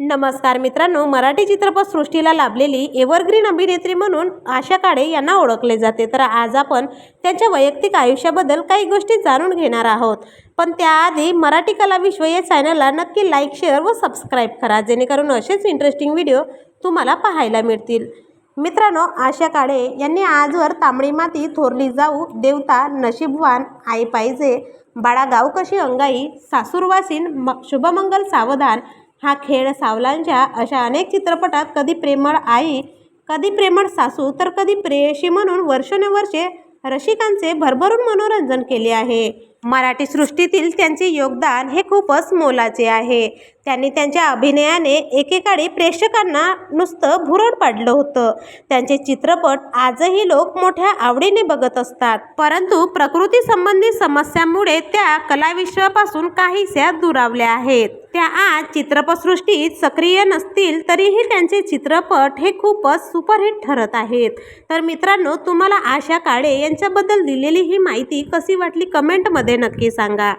नमस्कार मित्रांनो मराठी चित्रपटसृष्टीला लाभलेली एव्हरग्रीन अभिनेत्री म्हणून आशा काळे यांना ओळखले जाते. तर आज आपण त्यांच्या वैयक्तिक आयुष्याबद्दल काही गोष्टी जाणून घेणार आहोत. पण त्याआधी मराठी कला विश्व या चॅनलला नक्की लाईक शेअर व सबस्क्राईब करा जेणेकरून असेच इंटरेस्टिंग व्हिडिओ तुम्हाला पाहायला मिळतील. मित्रांनो आशा काळे यांनी आजवर तांबडी माती थोरली जाऊ देवता नशीबवान आई पाहिजे बाळा गाव कशी अंगाई सासूरवासीन म शुभमंगल सावधान हा खेळ सावलांच्या अशा अनेक चित्रपटात कधी प्रेमळ आई कधी प्रेमळ सासू तर कधी प्रेयशी म्हणून वर्षानुवर्षे रसिकांचे भरभरून मनोरंजन केले आहे. मराठी सृष्टीतील त्यांचे योगदान हे खूपच मोलाचे आहे. त्यांनी त्यांच्या अभिनयाने एकेकाळी प्रेक्षकांना नुसतं भुरळ पाडलं होतं. त्यांचे चित्रपट आजही लोक मोठ्या आवडीने बघत असतात. परंतु प्रकृती संबंधी समस्यांमुळे त्या कलाविश्वापासून काहीशा दुरावल्या आहेत. त्या आज चित्रपटसृष्टीत सक्रिय नसतील तरीही त्यांचे चित्रपट हे खूपच सुपरहिट ठरत आहेत. तर मित्रांनो तुम्हाला आशा काळे यांच्याबद्दल दिलेली ही माहिती कशी वाटली कमेंटमध्ये कमेंटमध्ये नक्की सांगा.